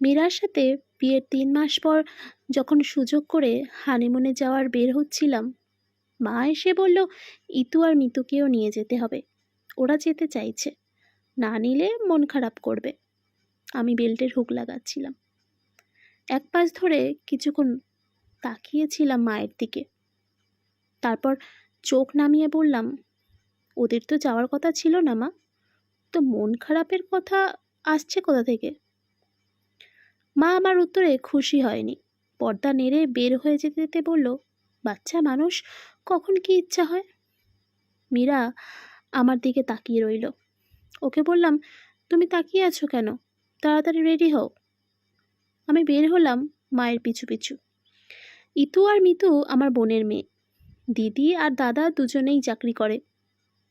মীরার সাথে বিয়ের তিন মাস পর যখন সুযোগ করে হানিমুনে যাওয়ার বের হচ্ছিলাম, মা এসে বলল, ইতু আর মিতুকেও নিয়ে যেতে হবে। ওরা যেতে চাইছে। না নিলে মন খারাপ করবে। আমি বেল্টের হুক লাগাচ্ছিলাম। এক পাশ ধরে কিছুক্ষণ তাকিয়েছিলাম মায়ের দিকে। তারপর চোখ নামিয়ে বললাম, ওদের তো যাওয়ার কথা ছিল না মা। তো মন খারাপের কথা আসছে কোথা থেকে? মা আমার উত্তরে খুশি হয়নি। পর্দা নেড়ে বের হয়ে যেতে যেতে বলল, বাচ্চা মানুষ, কখন কি ইচ্ছা হয়? মীরা আমার দিকে তাকিয়ে রইল। ওকে বললাম, তুমি তাকিয়ে আছো কেন? তাড়াতাড়ি রেডি হও। আমি বের হলাম মায়ের পিছু পিছু। ইতু আর মিতু আমার বোনের মেয়ে। দিদি আর দাদা দুজনেই চাকরি করে।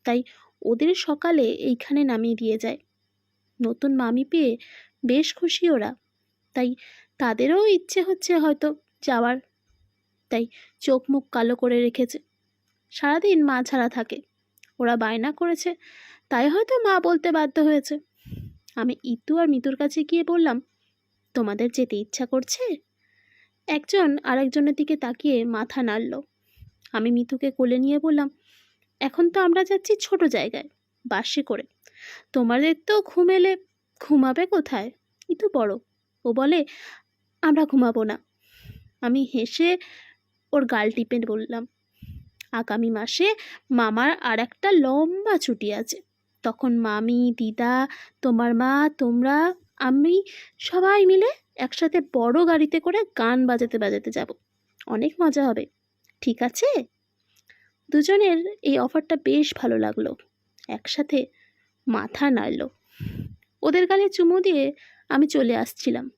তাই ওদের সকালে এইখানে নামিয়ে দিয়ে যায়। নতুন মামি পেয়ে বেশ খুশি ওরা। তাই তাদেরও ইচ্ছে হচ্ছে হয়তো যাওয়ার। তাই চোখ মুখ কালো করে রেখেছে। সারাদিন মা ছাড়া থাকে। ওরা বায়না করেছে। তাই হয়তো মা বলতে বাধ্য হয়েছে। আমি ইতু আর মিতুর কাছে গিয়ে বললাম, তোমাদের যেতে ইচ্ছা করছে? একজন আরেকজনের দিকে তাকিয়ে মাথা নাড়ল। আমি মিতুকে কোলে নিয়ে বললাম, এখন তো আমরা যাচ্ছি ছোট জায়গায়, বাসে করে। তোমাদের তো ঘুমেলে ঘুমাবে কোথায়? ইতু বড়। ও বলে, আমরা ঘুমাবো না। আমি হেসে ওর গাল টিপে বললাম, আগামী মাসে মামার আর একটা লম্বা ছুটি আছে। তখন মামি, দিদা, তোমার মা, তোমরা, আমি সবাই মিলে একসাথে বড় গাড়িতে করে গান বাজাতে বাজাতে যাব। অনেক মজা হবে। ঠিক আছে? দুজনের এই অফারটা বেশ ভালো লাগল। একসাথে মাথা নাড়ল। ওদের গালে চুমু দিয়ে আমি চলে আসছিলাম।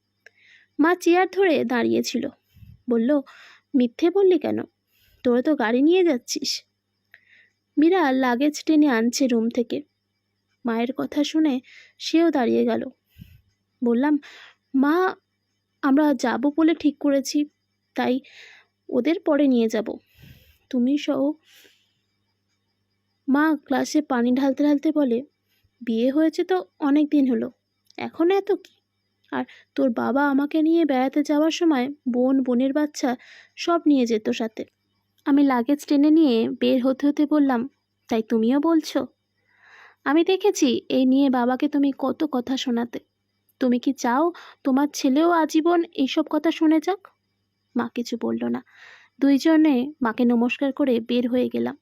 মা চেয়ার ধরে দাঁড়িয়েছিল। বলল, মিথ্যে বললি কেন? তোরা তো গাড়ি নিয়ে যাচ্ছিস। মীরা লাগেজ টেনে আনছে রুম থেকে। মায়ের কথা শুনে সেও দাঁড়িয়ে গেল। বললাম, মা, আমরা যাব বলে ঠিক করেছি, তাই ওদের পরে নিয়ে যাব। তুমি সহ মা ক্লাসে পানি ঢালতে ঢালতে বলে, বিয়ে হয়েছে তো অনেক দিন হলো, এখন এত কি? আর তোর বাবা আমাকে নিয়ে বেড়াতে যাওয়ার সময় বোন, বোনের বাচ্চা সব নিয়ে যেত সাথে। আমি লাগেজ টেনে নিয়ে বের হতে হতে বললাম, তাই তুমিও বলছো? আমি দেখেছি এই নিয়ে বাবাকে তুমি কত কথা শোনাতে। তুমি কি চাও তোমার ছেলেও আজীবন এইসব কথা শুনে যাক? মা কিছু বলল না। দুইজনে মাকে নমস্কার করে বের হয়ে গেলাম।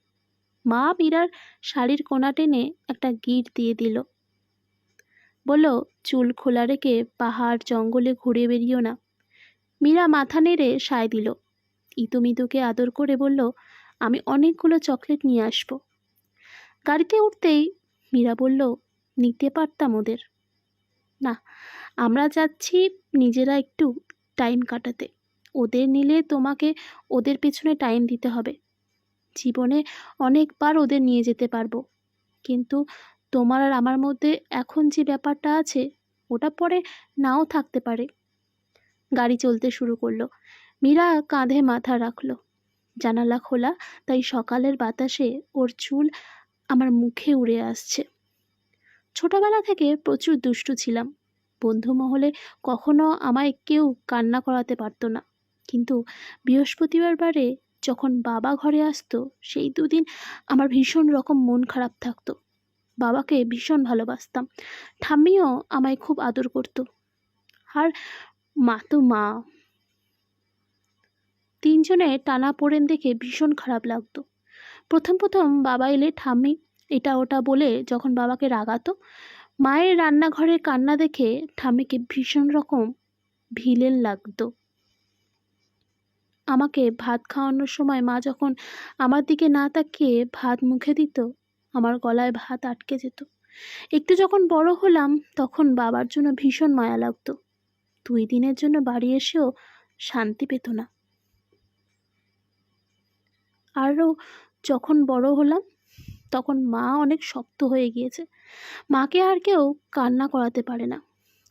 মা মীরার শাড়ির কোনা টেনে একটা গিট দিয়ে দিল। বলল, চুল খোলা রেখে পাহাড় জঙ্গলে ঘুরে বেরিও না। মীরা মাথা নেড়ে সায় দিল। ইতুমিতুকে আদর করে বলল, আমি অনেকগুলো চকলেট নিয়ে আসব। গাড়িতে উঠতেই মীরা বলল, নিতে পারতাম ওদের। না, আমরা যাচ্ছি নিজেরা একটু টাইম কাটাতে। ওদের নিলে তোমাকে ওদের পেছনে টাইম দিতে হবে। জীবনে অনেকবার ওদের নিয়ে যেতে পারব। কিন্তু তোমার আর আমার মধ্যে এখন যে ব্যাপারটা আছে, ওটা পরে নাও থাকতে পারে। গাড়ি চলতে শুরু করল। মীরা কাঁধে মাথা রাখল। জানালা খোলা, তাই সকালের বাতাসে ওর চুল আমার মুখে উড়ে আসছে। ছোটবেলা থেকে প্রচুর দুষ্টু ছিলাম। বন্ধু মহলে কখনো আমায় কেউ কান্না করাতে পারতো না। কিন্তু বৃহস্পতিবার বারে যখন বাবা ঘরে আসতো, সেই দুদিন আমার ভীষণ রকম মন খারাপ থাকতো। বাবাকে ভীষণ ভালোবাসতাম। ঠাম্মিও আমায় খুব আদর করতো। আর মা তো মা। তিনজনে টানা পড়েন দেখে ভীষণ খারাপ লাগতো। প্রথম প্রথম বাবা এলে ঠাম্মি এটা ওটা বলে যখন বাবাকে রাগাতো, মায়ের রান্নাঘরে কান্না দেখে ঠাম্মিকে ভীষণ রকম ভিলেন লাগতো। আমাকে ভাত খাওয়ানোর সময় মা যখন আমার দিকে না তাকিয়ে ভাত মুখে দিত আমার গলায় ভাত আটকে যেত। একটু যখন বড় হলাম, তখন বাবার জন্য ভীষণ মায়া লাগতো। দুই দিনের জন্য বাড়ি এসেও শান্তি পেত না। আরও যখন বড় হলাম, তখন মা অনেক শক্ত হয়ে গিয়েছে। মাকে আর কেউ কান্না করাতে পারে না।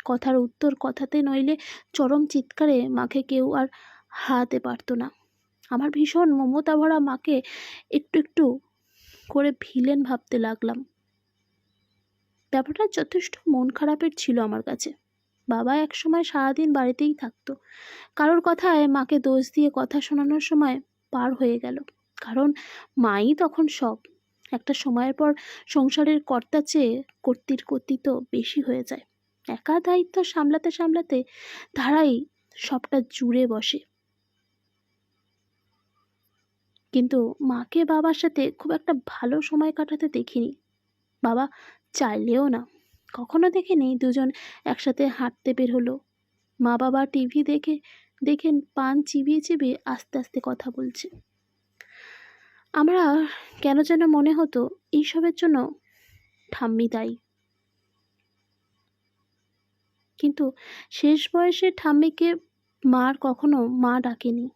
কথার উত্তর কথাতে নইলে চরম চিৎকারে মাকে কেউ আর হারাতে পারতো না। আমার ভীষণ মমতা ভরা মাকে একটু একটু করে ভিলেন ভাবতে লাগলাম। ব্যাপারটা যথেষ্ট মন খারাপের ছিল আমার কাছে। বাবা একসময় সারাদিন বাড়িতেই থাকতো। কারোর কথায় মাকে দোষ দিয়ে কথা শোনানোর সময় পার হয়ে গেল। কারণ মাই তখন সব একটা সময়ের পর সংসারের কর্তা চেয়ে কর্তির কর্তৃত্ব বেশি হয়ে যায়। একা দায়িত্ব সামলাতে সামলাতে ধারাই সবটা জুড়ে বসে। কিন্তু মাকে বাবার সাথে খুব একটা ভালো সময় কাটাতে দেখিনি। বাবা চাইলেও না। কখনো দেখিনি দুজন একসাথে হাঁটতে বের হলো। মা বাবা টিভি দেখে দেখে পান চিবিয়ে চিবিয়ে আস্তে আস্তে কথা বলছে। আমরা কেন যেন মনে হতো এইসবের জন্য ঠাম্মি দায়ী। কিন্তু শেষ বয়সে ঠাম্মিকে মার কখনো মা ডাকেনি।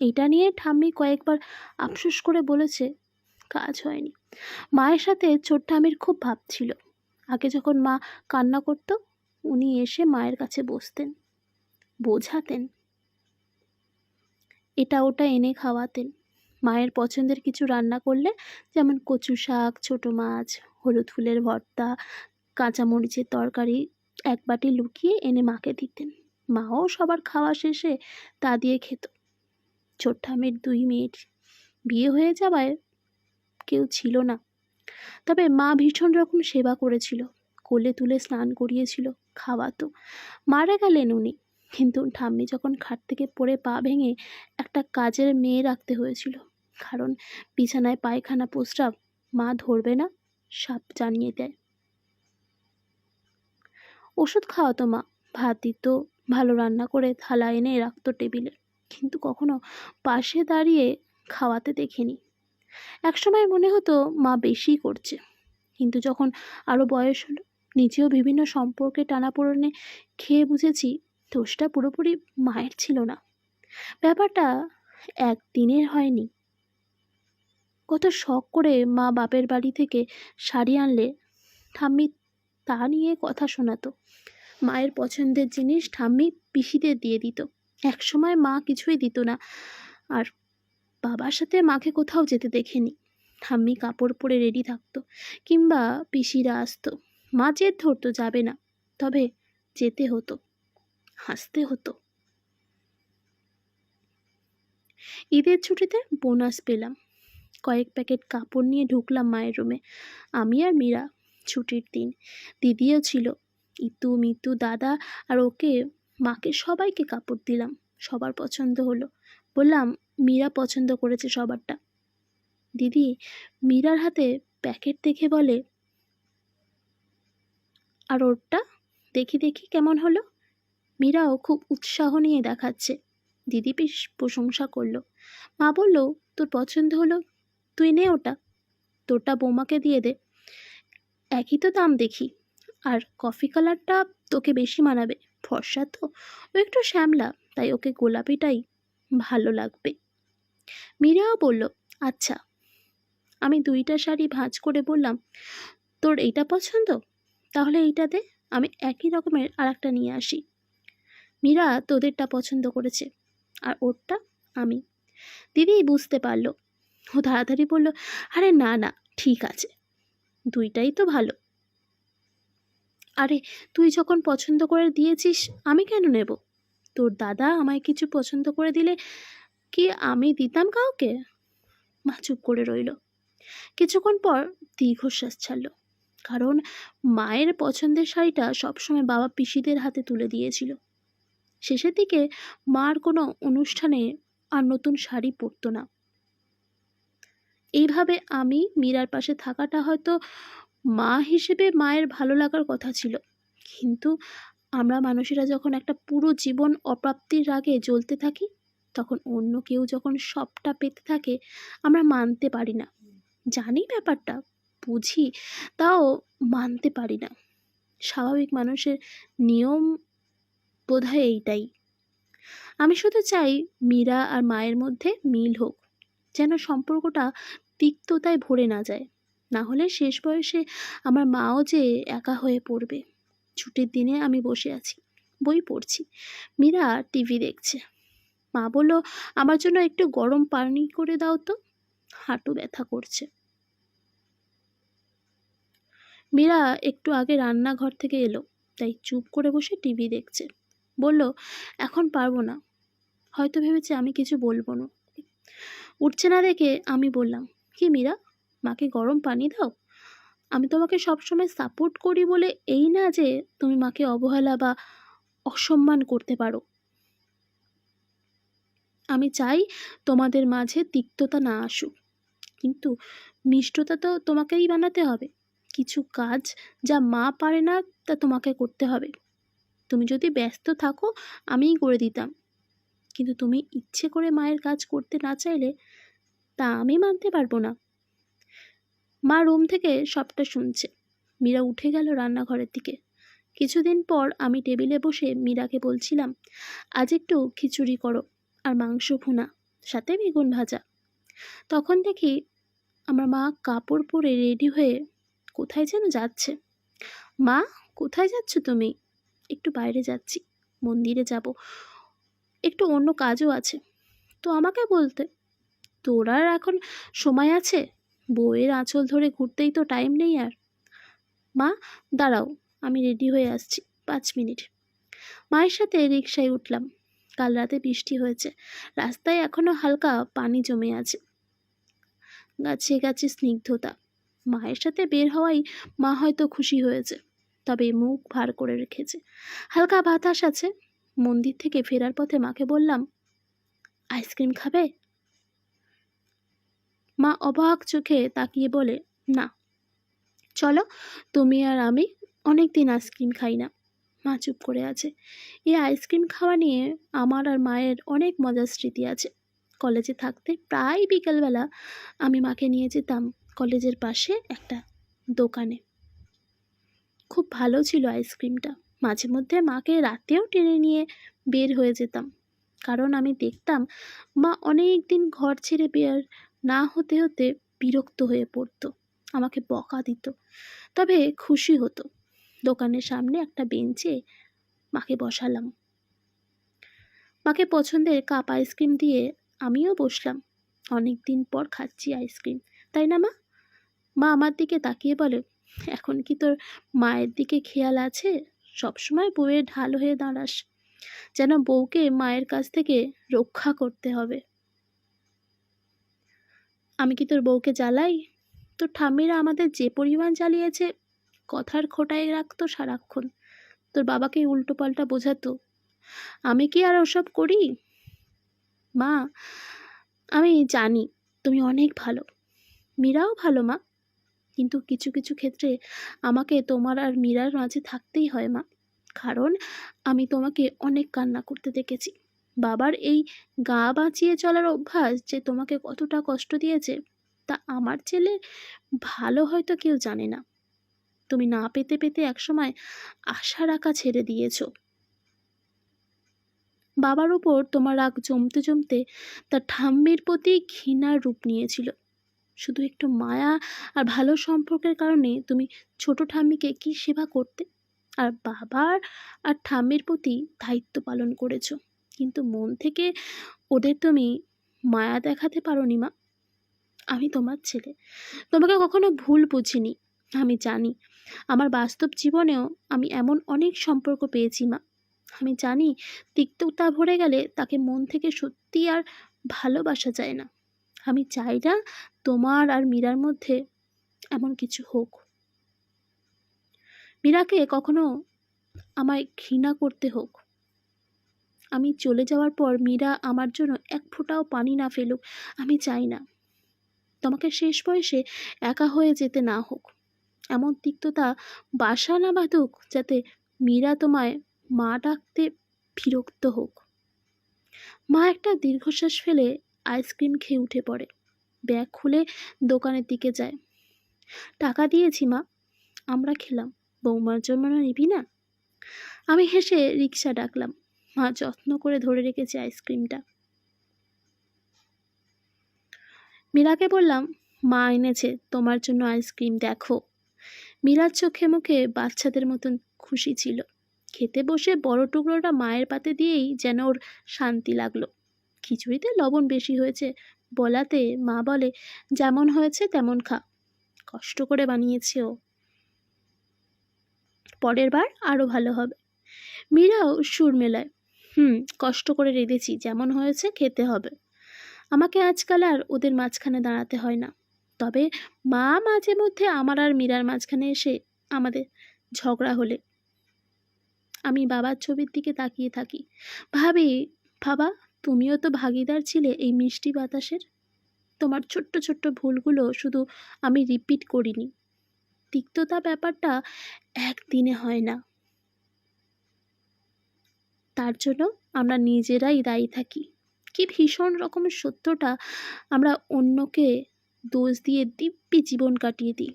এটা নিয়ে ঠাম্মি কয়েকবার আফসোস করে বলেছে, কাজ হয়নি। মায়ের সাথে ছোট ঠাম্মির খুব ভাব ছিল। আগে যখন মা কান্না করত, উনি এসে মায়ের কাছে বসতেন, বোঝাতেন। এটা ওটা এনে খাওয়াতেন। মায়ের পছন্দের কিছু রান্না করলে, যেমন কচু শাক, ছোটো মাছ, হলুদ ফুলের ভর্তা, কাঁচামরিচের তরকারি, এক বাটি লুকিয়ে এনে মাকে দিতেন। মাও সবার খাওয়া শেষে তা দিয়ে খেত। ছোট্টামের দুই মেয়ের বিয়ে হয়ে যাওয়ায় কেউ ছিল না। তবে মা ভীষণ রকম সেবা করেছিল, কোলে তুলে স্নান করিয়েছিল খাওয়াতো মারা গেলেন উনি। কিন্তু ঠাম্মি যখন খাট থেকে পড়ে পা ভেঙে একটা কাজের মেয়ে রাখতে হয়েছিল, কারণ বিছানায় পায়খানা প্রস্রাব মা ধরবে না, সাপ জানিয়ে দেয়। ওষুধ খাওয়াতো মা ভাত দিত ভালো রান্না করে থালা এনে রাখতো টেবিলে। কিন্তু কখনো পাশে দাঁড়িয়ে খাওয়াতে দেখিনি। একসময় মনে হতো মা বেশি করছে। কিন্তু যখন আরও বয়স হলো, নিজেও বিভিন্ন সম্পর্কে টানাপোড়েনে খেয়ে বুঝেছি, দোষটা পুরোপুরি মায়ের ছিল না। ব্যাপারটা একদিনের হয়নি। কত শখ করে মা বাপের বাড়ি থেকে শাড়ি আনলে, ঠাম্মি তা নিয়ে কথা শোনাতো। মায়ের পছন্দের জিনিস ঠাম্মি পিসিদের দিয়ে দিত। একসময় মা কিছুই দিত না। আর বাবার সাথে মাকে কোথাও যেতে দেখেনি। ঠাম্মি কাপড় পরে রেডি থাকতো কিংবা পিসিরা আসতো। মা জেদ ধরতো যাবে না, তবে যেতে হতো, হাসতে হতো। ঈদের ছুটিতে বোনাস পেলাম। কয়েক প্যাকেট কাপড় নিয়ে ঢুকলাম মায়ের রুমে আমি আর মীরা, ছুটির দিন, দিদিও ছিল। ইতু, মিতু, দাদা আর ওকে মাকে সবাইকে কাপড় দিলাম, সবার পছন্দ হলো। বললাম, মীরা পছন্দ করেছে সবারটা। দিদি, মীরার হাতে প্যাকেট দেখে বলে, আর ওরটা? দেখি দেখি কেমন হলো? মীরাও খুব উৎসাহ নিয়ে দেখাচ্ছে। দিদি বেশ প্রশংসা করল। মা বলল, তোর পছন্দ হলো? তুই নে ওটা। তোরটা বৌমাকে দিয়ে দে। একই তো দাম দেখি। আর কফি কালারটা তোকে বেশি মানাবে। ফর্সা তো, ও একটু শ্যামলা, তাই ওকে গোলাপিটাই ভালো লাগবে। মীরাও বলল আচ্ছা। আমি দুইটা শাড়ি ভাঁজ করে বললাম, তোর এইটা পছন্দ? তাহলে এইটা দে, আমি একই রকমের আর একটা নিয়ে আসি। মীরা, তোদেরটা পছন্দ করেছে, আর ওরটা আমি। দিদি বুঝতে পারল। ও তাড়াতাড়ি বলল, আরে না না, ঠিক আছে। দুইটাই তো ভালো। আরে, তুই যখন পছন্দ করে দিয়েছিস, আমি কেন নেব? তোর দাদা আমায় কিছু পছন্দ করে দিলে কি আমি দিতাম কাউকে? মা চুপ করে রইল। কিছুক্ষণ পর দীর্ঘশ্বাস ছাড়ল। কারণ মায়ের পছন্দের শাড়িটা সবসময় বাবা পিসিদের হাতে তুলে দিয়েছিল। শেষের দিকে মার কোনো অনুষ্ঠানে আর নতুন শাড়ি পরতো না। এইভাবে আমি মীরার পাশে থাকাটা হয়তো মা হিসেবে মায়ের ভালো লাগার কথা ছিল। কিন্তু আমরা মানুষেরা যখন একটা পুরো জীবন অপ্রাপ্তির রাগে জ্বলতে থাকি, তখন অন্য কেউ যখন সবটা পেতে থাকে, আমরা মানতে পারি না। জানি ব্যাপারটা, বুঝি, তাও মানতে পারি না। স্বাভাবিক মানুষের নিয়ম বোধহয় এইটাই। আমি শুধু চাই মীরা আর মায়ের মধ্যে মিল হোক, যেন সম্পর্কটা তিক্ততায় ভরে না যায়। না হলে শেষ বয়সে আমার মাও যে একা হয়ে পড়বে। ছুটির দিনে আমি বসে আছি, বই পড়ছি, মীরা টিভি দেখছে। মা বলল, আমার জন্য একটু গরম পানি করে দাও তো, হাঁটু ব্যথা করছে। মীরা একটু আগে রান্নাঘর থেকে এলো, তাই চুপ করে বসে টিভি দেখছে। বলল, এখন পারব না, হয়তো ভেবেছে আমি কিছু বলব না। উঠছে না দেখে আমি বললাম, কি মীরা মাকে গরম পানি দাও। আমি তোমাকে সবসময় সাপোর্ট করি বলে এই না যে তুমি মাকে অবহেলা বা অসম্মান করতে পারো। আমি চাই তোমাদের মাঝে তিক্ততা না আসুক। কিন্তু মিষ্টতা তো তোমাকেই বানাতে হবে। কিছু কাজ যা মা পারে না তা তোমাকে করতে হবে। তুমি যদি ব্যস্ত থাকো, আমিই করে দিতাম। কিন্তু তুমি ইচ্ছে করে মায়ের কাজ করতে না চাইলে তা আমি মানতে পারব না। মা রুম থেকে সবটা শুনছে। মীরা উঠে গেল রান্নাঘরের দিকে। কিছুদিন পর আমি টেবিলে বসে মীরাকে বলছিলাম, আজ একটু খিচুড়ি করো আর মাংস ভুনা, সাথে বেগুন ভাজা। তখন দেখি আমার মা কাপড় পরে রেডি হয়ে কোথায় যেন যাচ্ছে। মা, কোথায় যাচ্ছ তুমি? একটু বাইরে যাচ্ছি, মন্দিরে যাব। একটু অন্য কাজও আছে। তো আমাকে বলতে, তোর আর এখন সময় আছে? বউয়ের আঁচল ধরে ঘুরতেই তো টাইম নেই আর। মা, দাঁড়াও, আমি রেডি হয়ে আসছি, পাঁচ মিনিট। মায়ের সাথে রিক্সায় উঠলাম। কাল রাতে বৃষ্টি হয়েছে। রাস্তায় এখনও হালকা পানি জমে আছে। গাছে গাছে স্নিগ্ধতা। মায়ের সাথে বের হওয়াই মা হয়তো খুশি হয়েছে, তবে মুখ ভার করে রেখেছে। হালকা বাতাস আছে। মন্দির থেকে ফেরার পথে মাকে বললাম আইসক্রিম খাবে? মা অবাক চোখে তাকিয়ে বলে, না, চলো, তুমি আর আমি অনেক দিন আইসক্রিম খাই না। মা চুপ করে আছে। এই আইসক্রিম খাওয়া নিয়ে আমার আর মায়ের অনেক মজার স্মৃতি আছে। কলেজে থাকতে প্রায় বিকেলবেলা আমি মাকে নিয়ে যেতাম কলেজের পাশে একটা দোকানে। খুব ভালো ছিল আইসক্রিমটা। মাঝে মধ্যে মাকে রাতেও টেনে নিয়ে বের হয়ে যেতাম। কারণ আমি দেখতাম মা অনেক দিন ঘর ছেড়ে বের না হতে হতে বিরক্ত হয়ে পড়তো, আমাকে বকা দিত। তবে খুশি হতো। দোকানের সামনে একটা বেঞ্চে মাকে বসালাম। মাকে পছন্দের কাপ আইসক্রিম দিয়ে আমিও বসলাম। অনেক দিন পর খাচ্ছি আইসক্রিম, তাই না মা? মা আমার দিকে তাকিয়ে বলে, এখন কি তোর মায়ের দিকে খেয়াল আছে? সবসময় বউয়ের ঢাল হয়ে দাঁড়াস। যেন বউকে মায়ের কাছ থেকে রক্ষা করতে হবে। আমি কি তোর বউকে জ্বালাই? তোর ঠাম্মিরা আমাদের যে পরিমাণ জ্বালিয়েছে, কথার খোটায় রাখতো সারাক্ষণ। তোর বাবাকে উল্টো পাল্টা বোঝাতো। আমি কি আর ওসব করি? মা, আমি জানি তুমি অনেক ভালো। মীরাও ভালো, মা। কিন্তু কিছু কিছু ক্ষেত্রে আমাকে তোমার আর মীরার মাঝে থাকতেই হয়, মা। কারণ আমি তোমাকে অনেক কান্না করতে দেখেছি। বাবার এই গা বাঁচিয়ে চলার অভ্যাস যে তোমাকে কতটা কষ্ট দিয়েছে, তা আমার ছেলে ভালো হয়তো কেউ জানে না। তুমি না পেতে পেতে একসময় আশা রাখা ছেড়ে দিয়েছ। বাবার উপর তোমার রাগ জমতে জমতে তার ঠাম্মির প্রতি ঘৃণার রূপ নিয়েছিল। শুধু একটু মায়া আর ভালো সম্পর্কের কারণে তুমি ছোট ঠাম্মিকে কি সেবা করতে? আর বাবার আর ঠাম্মির প্রতি দায়িত্ব পালন করেছ। কিন্তু মন থেকে ওদের তুমি মায়া দেখাতে পারোনি মা। আমি তোমার ছেলে। তোমাকে কখনো ভুল বুঝিনি, আমি জানি। আমার বাস্তব জীবনেও আমি এমন অনেক সম্পর্ক পেয়েছি মা। আমি জানি তিক্ততা ভরে গেলে তাকে মন থেকে সত্যি আর ভালোবাসা যায় না। আমি চাই না তোমার আর মীরার মধ্যে এমন কিছু হোক। মীরাকে কখনো আমায় ঘৃণা করতে হোক। আমি চলে যাওয়ার পর মীরা আমার জন্য এক ফোঁটাও পানি না ফেলুক, আমি চাই না। তোমাকে শেষ বয়সে একা হয়ে যেতে না হোক। এমন তিক্ততা বাসা না বাঁধুক যাতে মীরা তোমায় মা ডাকতে বিরক্ত হোক। মা একটা দীর্ঘশ্বাস ফেলে আইসক্রিম খেয়ে উঠে পড়ে। ব্যাগ খুলে দোকানের দিকে যায়। টাকা দিয়েছি মা, আমরা খেলাম। বৌমার জন্য নিবি না? আমি হেসে রিক্সা ডাকলাম। মা যত্ন করে ধরে রেখেছে আইসক্রিমটা। মীরাকে বললাম, মা এনেছে, তোমার জন্য আইসক্রিম দেখো। মীরার চোখে মুখে বাচ্চাদের মতন খুশি ছিল। খেতে বসে বড় টুকরোটা মায়ের পাতে দিয়েই যেন ওর শান্তি লাগল। খিচুড়িতে লবণ বেশি হয়েছে বলাতে মা বলে, যেমন হয়েছে তেমন খা। কষ্ট করে বানিয়েছে ও। পরের বার আরও ভালো হবে। মীরাও সুর মেলায় হুম, কষ্ট করে রেঁধেছি, যেমন হয়েছে খেতে হবে। আমাকে আজকাল আর ওদের মাঝখানে দাঁড়াতে হয় না। তবে মা মাঝে মধ্যে আমার আর মীরার মাঝখানে এসে আমাদের ঝগড়া হলে। আমি বাবার ছবির দিকে তাকিয়ে থাকি। ভাবি, বাবা, তুমিও তো ভাগিদার ছিলে এই মিষ্টি বাতাসের? তোমার ছোট্ট ছোট্ট ভুলগুলো শুধু আমি রিপিট করিনি। তিক্ততা ব্যাপারটা একদিনে হয় না। তার জন্য আমরা নিজেরাই দায়ী থাকি। কি ভীষণ রকমের সত্যটা আমরা অন্যকে দোষ দিয়ে দিব্যি জীবন কাটিয়ে দিই।